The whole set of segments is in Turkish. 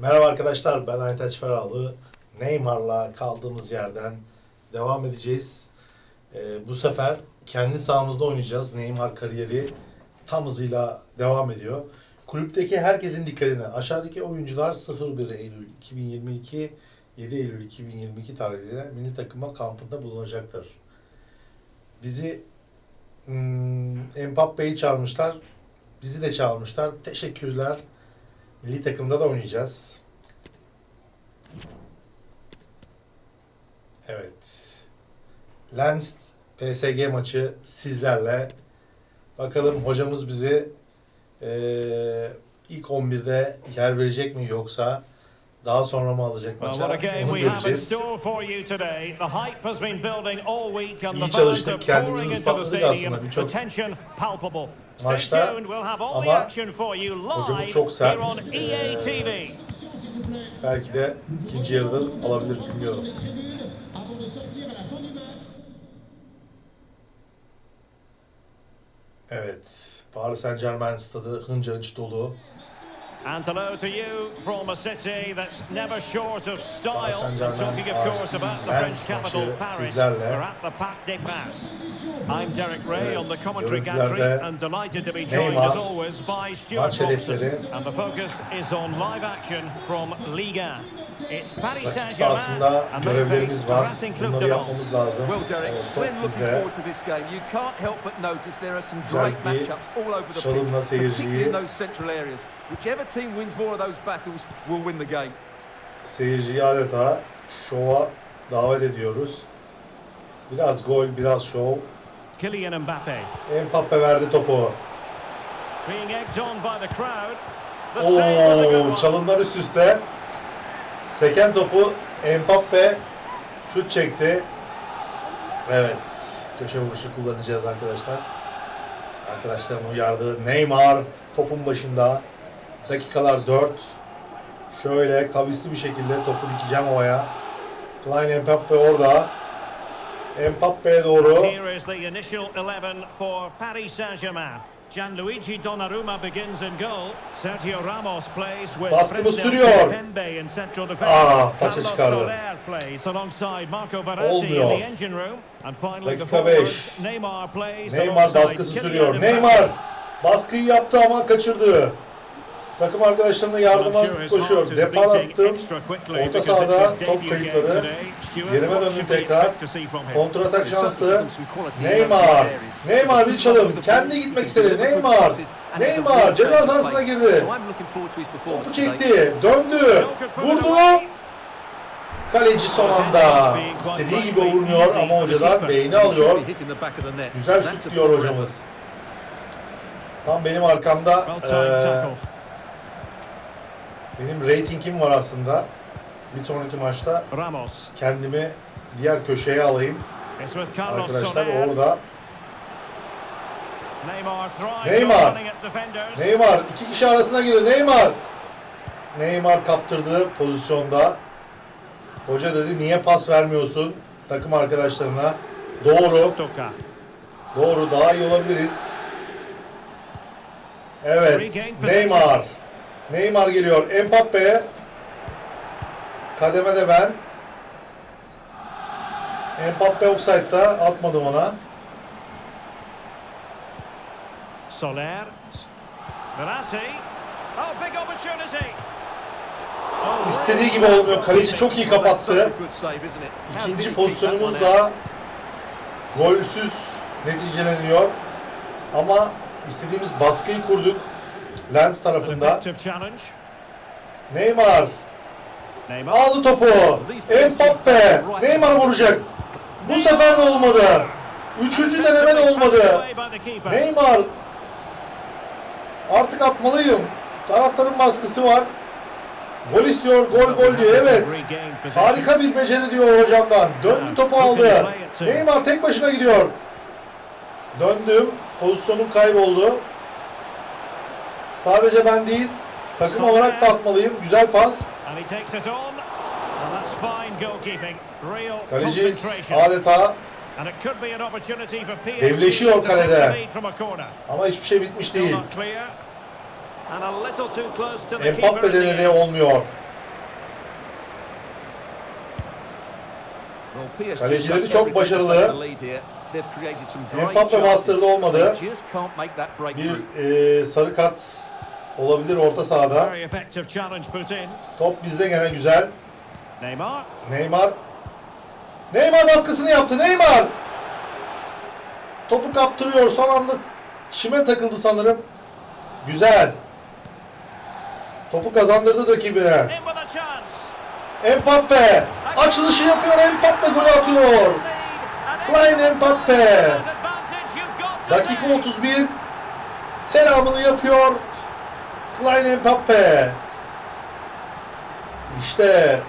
Merhaba arkadaşlar ben Aytaç Ferahlı. Neymar'la kaldığımız yerden devam edeceğiz. Ee, bu sefer kendi sahamızda oynayacağız. Neymar kariyeri tam hızıyla devam ediyor. Kulüpteki herkesin dikkatine aşağıdaki oyuncular 01 Eylül 2022 7 Eylül 2022 tarihinde milli takıma kampında bulunacaktır. Bizi hmm, Mbappe'yi çağırmışlar. Bizi de çağırmışlar. Teşekkürler. Milli takımda da oynayacağız. Evet. Lens PSG maçı sizlerle. Bakalım hocamız bizi eee, ilk 11'de yer verecek mi yoksa daha sonra mı alacak maça? Onu göreceğiz. İyi çalıştık, kendimizi ispatladık aslında birçok maçta. Ama hocamız çok sert. EA Ee. Belki de ikinci yarıda alabilir bilmiyorum. Evet. Paris Saint Germain stadı hınca hınç dolu. And hello to you from a city that's never short of style. Saint-Germain, Talking of course about the French capital Paris. We're at the Parc des Princes. I'm Derek Ray Evet, on the commentary gantry and delighted to be joined Neymar, as always by Stuart. Robson. And the focus is on live action from Ligue 1. It's Paris Rakip Saint-Germain sahasında görevlerimiz var. Racing Club Bunları de yapmamız lazım. Well, Derek, Evet, top bizde. forward to this game, you can't help but notice there are some Güzel great bir matchups all over the çalımla pitch, particularly seyirciyi- Whichever team wins more of those battles will win the game. Seyirciyi adeta şova davet ediyoruz. Biraz gol, biraz şov. Kylian Mbappe. Mbappe verdi topu. Being egged on by the crowd. Oo, çalımlar üst üste. Seken topu Mbappe şut çekti. Evet, köşe vuruşu kullanacağız arkadaşlar. Arkadaşlarım uyardı. Neymar topun başında. Dakikalar 4. Şöyle kavisli bir şekilde topu dikeceğim havaya. Klein Mbappe orada. Mbappe'ye doğru. Here is the initial 11 for Paris Saint-Germain. Gianluigi Donnarumma begins in goal. Sergio Ramos plays with Presnel sürüyor. Defense. Ah, taça çıkardı. Olmuyor. Dakika forwards, beş. Neymar baskısı sürüyor. Neymar baskıyı yaptı ama kaçırdı. Takım arkadaşlarına yardıma koşuyor. Depar attım. Orta sahada top kayıpları. Yerime döndüm tekrar. Kontratak şansı. Neymar. Neymar bir çalım. Kendi gitmek istedi. Neymar. Neymar ceza sahasına girdi. Topu çekti. Döndü. Vurdu. Kaleci son anda. İstediği gibi vurmuyor ama hocadan beyni alıyor. Güzel şut diyor hocamız. Tam benim arkamda tackle. Benim reytingim var aslında. Bir sonraki maçta Ramos. kendimi diğer köşeye alayım. Arkadaşlar orada. Neymar Neymar. iki kişi arasına girdi. Neymar. Neymar kaptırdığı pozisyonda. Hoca dedi niye pas vermiyorsun takım arkadaşlarına? Doğru. Doğru daha iyi olabiliriz. Evet Neymar. Neymar geliyor. Mbappe. Kademe de ben. Mbappe offside'da atmadım ona. Soler. Verratti. Oh, big opportunity. İstediği gibi olmuyor. Kaleci çok iyi kapattı. İkinci pozisyonumuz da golsüz neticeleniyor. Ama istediğimiz baskıyı kurduk. Lens tarafında. Neymar Neymar. aldı topu. Mbappe. Neymar vuracak. Bu sefer de olmadı. Üçüncü deneme de olmadı. Neymar artık atmalıyım. Taraftarın baskısı var. Gol istiyor, gol gol diyor. Evet. Harika bir beceri diyor hocamdan. Döndü topu aldı. Neymar tek başına gidiyor. Döndüm. Pozisyonum kayboldu. Sadece ben değil, takım olarak da atmalıyım. Güzel pas. Kaleci adeta devleşiyor kalede. Ama hiçbir şey bitmiş değil. Mbappe denedi olmuyor. Kalecileri çok başarılı. Mbappe bastırdı, olmadı. Bir e, sarı kart olabilir orta sahada. Top bizde gene güzel. Neymar. Neymar. Neymar baskısını yaptı. Neymar. Topu kaptırıyor. Son anda çime takıldı sanırım. Güzel. Topu kazandırdı rakibine. Mbappe. Açılışı yapıyor. Mbappe gol atıyor. Klein Mbappe. Dakika take. 31. Selamını yapıyor. Klein Mbappe. İşte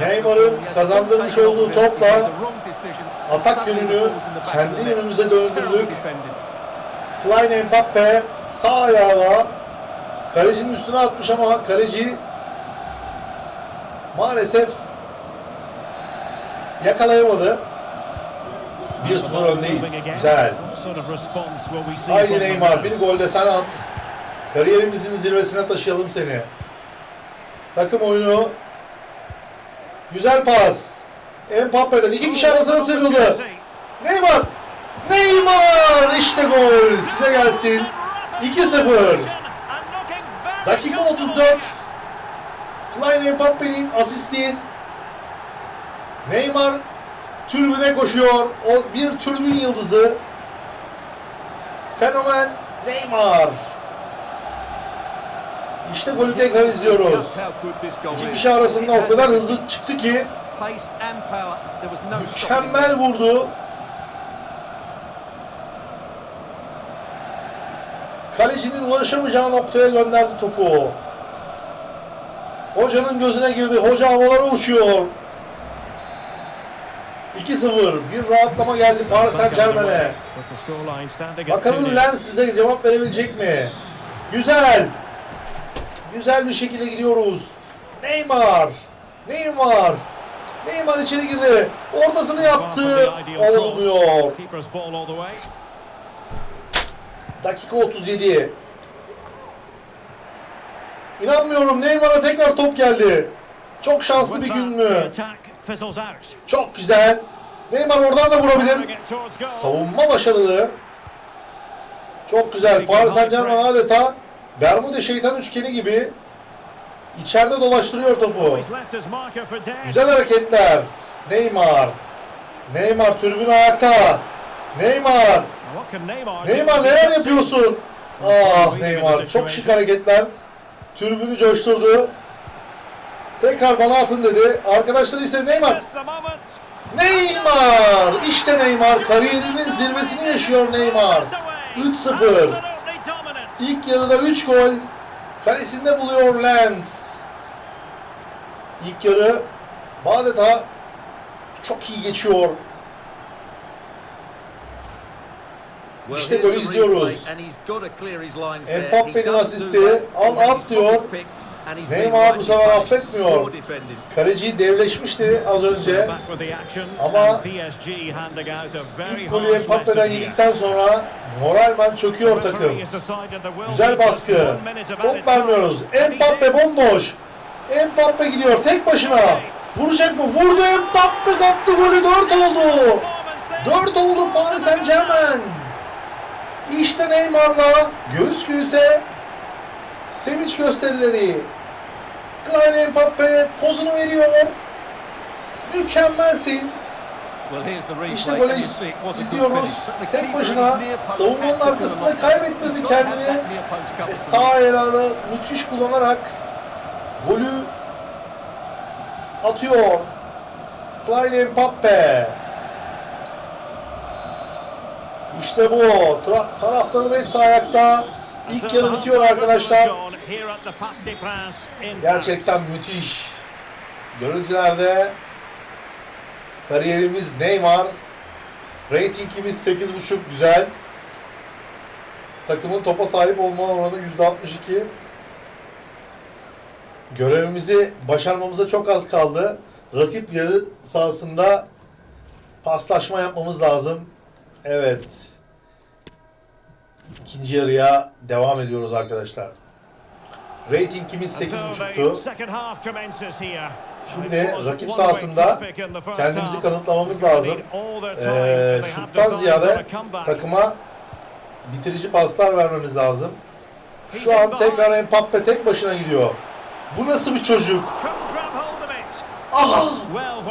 Neymar'ın kazandırmış olduğu topla atak yönünü kendi yönümüze döndürdük. Klein Mbappe sağ ayağıyla kalecinin üstüne atmış ama kaleci maalesef yakalayamadı. 1-0 öndeyiz. Güzel. Haydi Neymar bir gol de sen at. Kariyerimizin zirvesine taşıyalım seni. Takım oyunu. Güzel pas. Mbappe'den iki kişi arasına sıyrıldı. Neymar. Neymar işte gol. Size gelsin. 2-0. Dakika 34. Klein Mbappe'nin asisti. Neymar türbüne koşuyor. O bir türbün yıldızı. Fenomen Neymar. İşte golü tekrar izliyoruz. İki kişi arasında o kadar hızlı çıktı ki mükemmel vurdu. Kalecinin ulaşamayacağı noktaya gönderdi topu. Hocanın gözüne girdi. Hoca havalara uçuyor. 2-0. Bir rahatlama geldi Paris Saint Germain'e. Bakalım 2-0. Lens bize cevap verebilecek mi? Güzel. Güzel bir şekilde gidiyoruz. Neymar. Neymar. Neymar içeri girdi. Ortasını yaptı. Olmuyor. Dakika 37. İnanmıyorum Neymar'a tekrar top geldi. Çok şanslı bir gün mü? Çok güzel. Neymar oradan da vurabilir. Savunma başarılı. Çok güzel. Paris Saint Germain adeta Bermuda şeytan üçgeni gibi içeride dolaştırıyor topu. Güzel hareketler. Neymar. Neymar tribün ayakta. Neymar. Neymar neler yapıyorsun? Ah Neymar çok şık hareketler. Tribünü coşturdu. Tekrar bana atın dedi. Arkadaşları ise Neymar. Neymar! İşte Neymar. Kariyerinin zirvesini yaşıyor Neymar. 3-0. Absolutely dominant. İlk yarıda 3 gol. Kalesinde buluyor Lens. İlk yarı adeta çok iyi geçiyor. İşte golü izliyoruz. Mbappe'nin asisti. Al at diyor. Neymar bu sefer affetmiyor. Kaleciyi devleşmişti az önce. Ama İlk golü Mbappe'den yedikten sonra moralmen çöküyor takım. Güzel baskı. Top vermiyoruz. Mbappe bomboş. Mbappe gidiyor tek başına. Vuracak mı? Vurdu Mbappe kaptı golü 4 oldu. 4 oldu Paris Saint Germain. İşte Neymar'la göğüs göğüse sevinç gösterileri. Klein Mbappe pozunu veriyor. Mükemmelsin. İşte iz- good izliyoruz. Tek başına savunmanın arkasında kaybettirdi kendini. Ve sağ ayağını müthiş kullanarak golü atıyor. Klein Mbappe. İşte bu. Tra- taraftarın hepsi ayakta. İlk yarı bitiyor arkadaşlar. Gerçekten müthiş. Görüntülerde kariyerimiz Neymar. Ratingimiz 8.5 güzel. Takımın topa sahip olma oranı %62. Görevimizi başarmamıza çok az kaldı. Rakip yarı sahasında paslaşma yapmamız lazım. Evet. İkinci yarıya devam ediyoruz arkadaşlar. Ratingimiz And so the 8.5'tu. second half commences here. Şimdi rakip sahasında kendimizi kanıtlamamız lazım. Ee, şuttan ziyade takıma bitirici paslar vermemiz lazım. Şu an tekrar Mbappe tek başına gidiyor. Bu nasıl bir çocuk? Aha!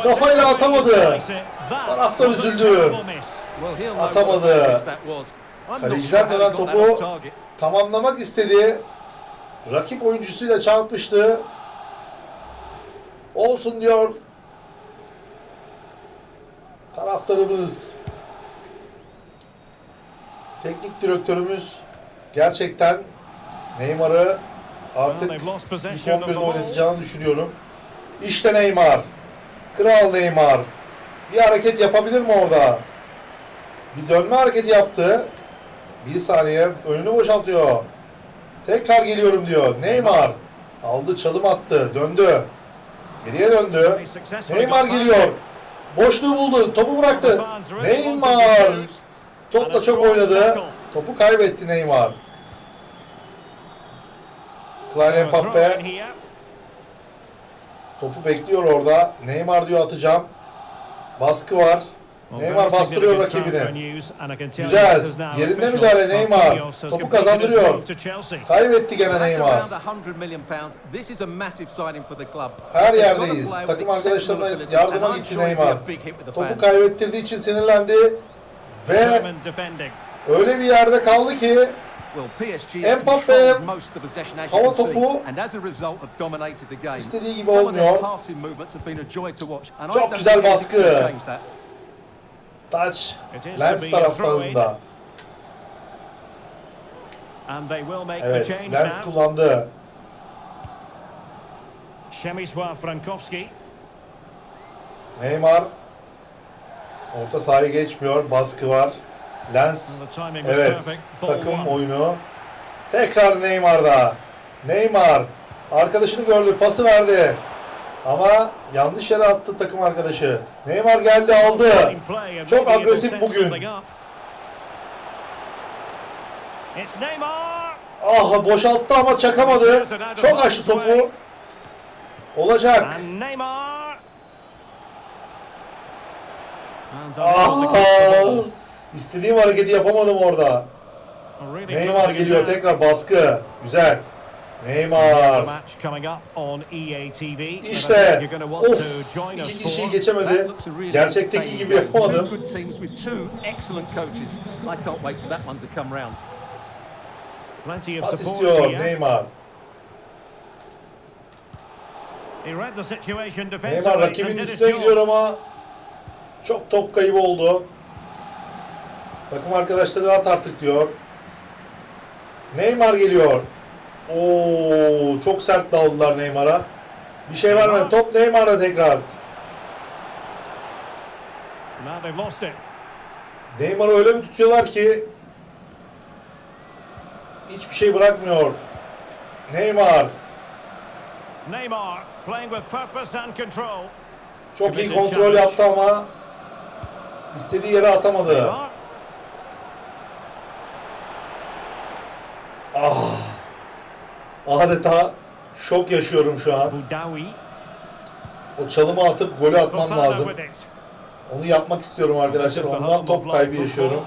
Kafayla atamadı. Taraftar üzüldü. Atamadı. Kaleciden dönen topu tamamlamak istedi. Rakip oyuncusuyla çarpıştı. Olsun diyor. Taraftarımız. Teknik direktörümüz gerçekten Neymar'ı artık ilk possession of the 11'de ball. oynatacağını düşünüyorum. İşte Neymar. Kral Neymar. Bir hareket yapabilir mi orada? Bir dönme hareketi yaptı. Bir saniye önünü boşaltıyor. Tekrar geliyorum diyor. Neymar. Aldı çalım attı. Döndü. Geriye döndü. Neymar geliyor. Boşluğu buldu. Topu bıraktı. Neymar. Topla çok oynadı. Topu kaybetti Neymar. Kylian Mbappe topu bekliyor orada. Neymar diyor atacağım. Baskı var. Neymar bastırıyor rakibini. Güzel. Yerinde müdahale Neymar. Topu kazandırıyor. Kaybetti gene Neymar. Around 100 million pounds. This is a massive signing for the club. Her yerdeyiz. Takım arkadaşlarına yardıma gitti Neymar. Topu kaybettirdiği için sinirlendi. Ve öyle bir yerde kaldı ki Mbappe hava topu istediği gibi olmuyor. Çok güzel baskı. Taç Lens taraftarında. Evet Lens kullandı. Przemysław Frankowski. Neymar orta sahaya geçmiyor. Baskı var. Lens evet takım oyunu. Tekrar Neymar'da. Neymar arkadaşını gördü. Pası verdi. Ama yanlış yere attı takım arkadaşı. Neymar geldi aldı. Çok agresif bugün. Ah boşalttı ama çakamadı. Çok açtı topu. Olacak. Ah, istediğim hareketi yapamadım orada. Neymar geliyor tekrar baskı. Güzel. Neymar. I İşte. Of. iki kişiyi geçemedi. Gerçekteki gibi yapamadım. Pas istiyor. Neymar. Neymar rakibin üstüne gidiyor ama çok top kaybı oldu. Takım arkadaşları at artık diyor. Neymar geliyor. Oo çok sert daldılar Neymar'a. Bir şey vermedi. Top Neymar'da tekrar. Neymar'ı öyle bir tutuyorlar ki hiçbir şey bırakmıyor. Neymar Neymar playing with purpose and control. çok iyi kontrol yaptı ama istediği yere atamadı. Ah. Adeta şok yaşıyorum şu an. O çalımı atıp golü atmam lazım. Onu yapmak istiyorum arkadaşlar. Ondan top kaybı yaşıyorum.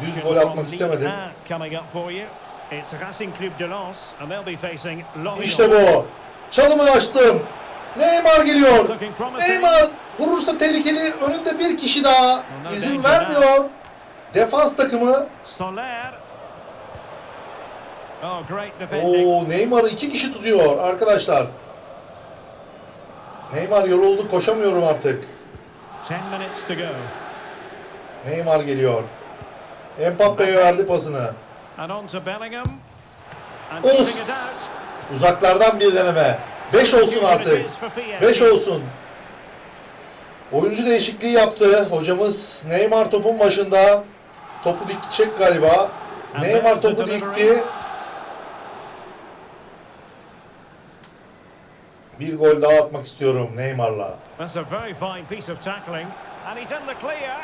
Düz gol atmak istemedim. 1 coming up for you. It's Racing Club de Lens and they'll be facing Lorient. İşte bu. Çalımı açtım. Neymar geliyor. Neymar vurursa tehlikeli. Önünde bir kişi daha. izin vermiyor. Defans takımı. Soler. Oh, great defending. Oo Neymar'ı iki kişi tutuyor arkadaşlar. Neymar yoruldu. Koşamıyorum artık. 10 minutes to go. Neymar geliyor. Mbappe'ye verdi pasını. Of. Uzaklardan bir deneme. 5 olsun artık. 5 olsun. Oyuncu değişikliği yaptı. Hocamız Neymar topun başında. Topu dikecek galiba. Neymar topu dikti. Bir gol daha atmak istiyorum Neymar'la. That's a very fine piece of tackling. And he's in the clear.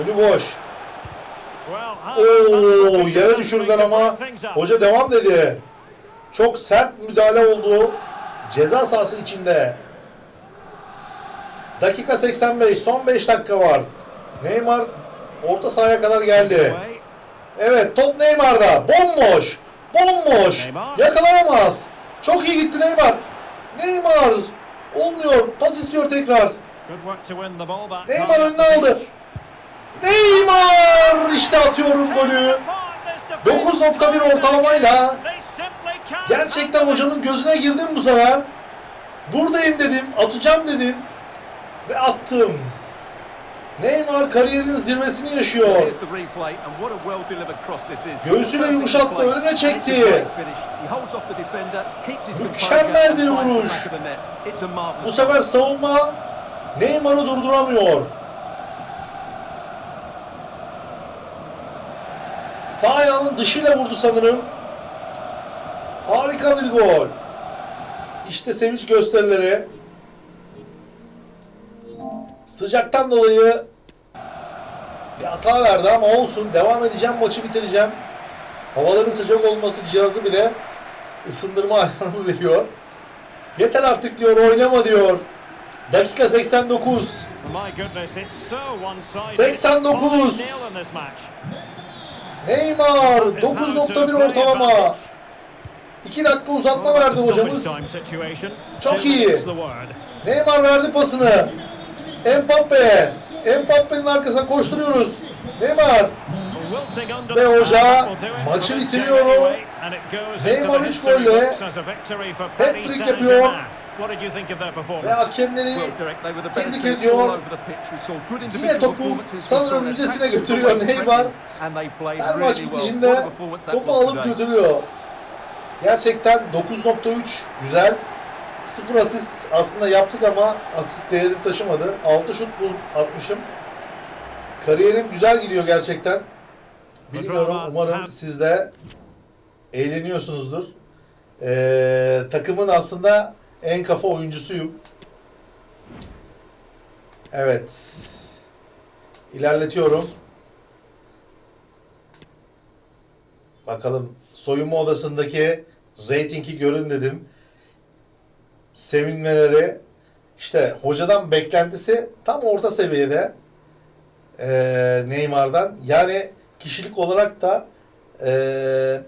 Önü boş. Well, Oo yere düşürdüler ama hoca devam dedi. Çok sert müdahale oldu. Ceza sahası içinde. Dakika 85. Son 5 dakika var. Neymar orta sahaya kadar geldi. Evet top Neymar'da. Bomboş. Bomboş. Yakalayamaz. Çok iyi gitti Neymar. Neymar. Olmuyor. Pas istiyor tekrar. Neymar önüne aldı. Neymar. İşte atıyorum golü. 9.1 ortalamayla Gerçekten hocanın gözüne girdim bu sefer. Buradayım dedim, atacağım dedim ve attım. Neymar kariyerinin zirvesini yaşıyor. Göğsüyle yumuşattı, önüne çekti. Mükemmel bir vuruş. Bu sefer savunma Neymar'ı durduramıyor. Sağ ayağının dışıyla vurdu sanırım. Harika bir gol. İşte sevinç gösterileri. Sıcaktan dolayı bir hata verdi ama olsun. Devam edeceğim, maçı bitireceğim. Havaların sıcak olması cihazı bile ısındırma alarmı veriyor. Yeter artık diyor, oynama diyor. Dakika 89. My goodness, it's so one-sided. 89. 5-0 in this match. Neymar 9.1 ortalama. 2 dakika uzatma verdi hocamız. Çok iyi. Neymar verdi pasını. Mbappe. Mbappe'nin arkasına koşturuyoruz. Neymar. Ve hoca maçı bitiriyor. Neymar üç golle hat-trick yapıyor. Ve hakemleri tebrik ediyor. Yine topu sanırım müzesine götürüyor Neymar. Her maç bitişinde topu alıp götürüyor. Gerçekten 9.3 güzel. 0 asist aslında yaptık ama asist değeri taşımadı. 6 şut bul atmışım. Kariyerim güzel gidiyor gerçekten. Bilmiyorum umarım siz de eğleniyorsunuzdur. Ee, takımın aslında en kafa oyuncusuyum. Evet. İlerletiyorum. Bakalım soyunma odasındaki reytingi görün dedim. Sevinmeleri işte hocadan beklentisi tam orta seviyede ee, Neymar'dan. Yani kişilik olarak da ee,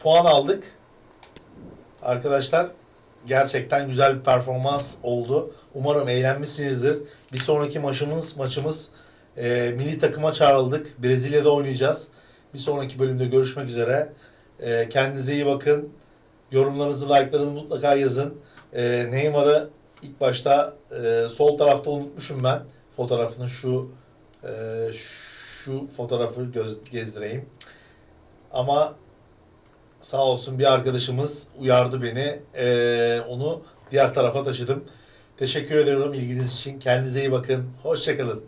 puan aldık. Arkadaşlar gerçekten güzel bir performans oldu. Umarım eğlenmişsinizdir. Bir sonraki maçımız maçımız ee, milli takıma çağrıldık. Brezilya'da oynayacağız. Bir sonraki bölümde görüşmek üzere. Ee, kendinize iyi bakın. Yorumlarınızı, like'larınızı mutlaka yazın. Ee, Neymar'ı ilk başta e, sol tarafta unutmuşum ben. Fotoğrafını şu e, şu fotoğrafı göz, gezdireyim. Ama sağ olsun bir arkadaşımız uyardı beni. Ee, onu diğer tarafa taşıdım. Teşekkür ediyorum ilginiz için. Kendinize iyi bakın. Hoşçakalın.